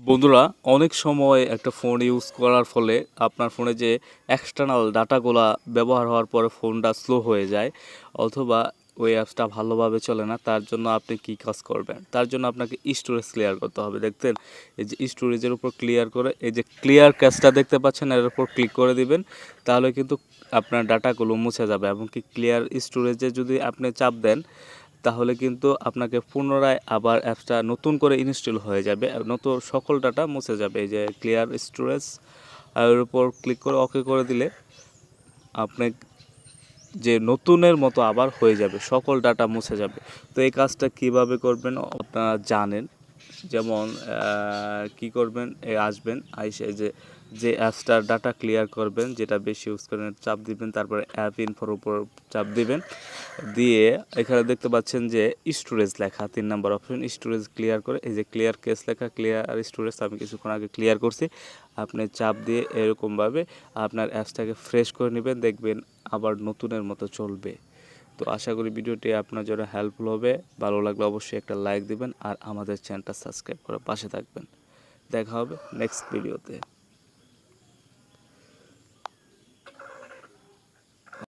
বন্ধুরা, অনেক সময় একটা ফোন ইউজ করার ফলে আপনার ফোনে যে এক্সটার্নাল ডাটাগুলো ব্যবহার হওয়ার পরে ফোনটা স্লো হয়ে যায় অথবা ওই অ্যাপসটা ভালোভাবে চলে না, তার জন্য আপনি কি কাজ করবেন? তার জন্য আপনাকে স্টোরেজ ক্লিয়ার করতে হবে। দেখতেন, এই যে স্টোরেজের উপর ক্লিয়ার করে, এই যে ক্লিয়ার ক্যাশটা দেখতে পাচ্ছেন, এর উপর ক্লিক করে দিবেন, তাহলে কিন্তু আপনার ডাটাগুলো মুছে যাবে এবং কি ক্লিয়ার স্টোরেজে যদি আপনি চাপ দেন তাহলে কিন্তু আপনাকে পুনরায় আবার অ্যাপসটা নতুন করে ইনস্টল হয়ে যাবে নতুন সকল ডাটা মুছে যাবে। এই যে ক্লিয়ার স্টোরেজ এর উপর ক্লিক করে ওকে করে দিলে আপনি যে নতুনের মতো আবার হয়ে যাবে, সকল ডাটা মুছে যাবে। তো এই কাজটা কীভাবে করবেন আপনারা জানেন। যেমন কি করবেন? আসবেন, আইসে যে যে অ্যাপসটার ডাটা ক্লিয়ার করবেন, যেটা বেশি ইউজ করেন, চাপ দিবেন, তারপরে অ্যাপ ইনফোর উপর চাপ দিবেন। দিয়ে এখানে দেখতে পাচ্ছেন যে স্টোরেজ লেখা, তিন নম্বর অপশন স্টোরেজ ক্লিয়ার করে, এই যে ক্লিয়ার কেস লেখা ক্লিয়ার স্টোরেজ আমি কিছুক্ষণ আগে ক্লিয়ার করছি। আপনি চাপ দিয়ে এরকমভাবে আপনার অ্যাপসটাকে ফ্রেশ করে নেবেন, দেখবেন আবার নতুনের মতো চলবে। তো আশা করি ভিডিওটি আপনার জন্য হেল্পফুল হবে। ভালো লাগলে অবশ্যই একটা লাইক দিবেন আর আমাদের চ্যানেলটা সাবস্ক্রাইব করে পাশে থাকবেন। দেখা হবে নেক্সট ভিডিওতে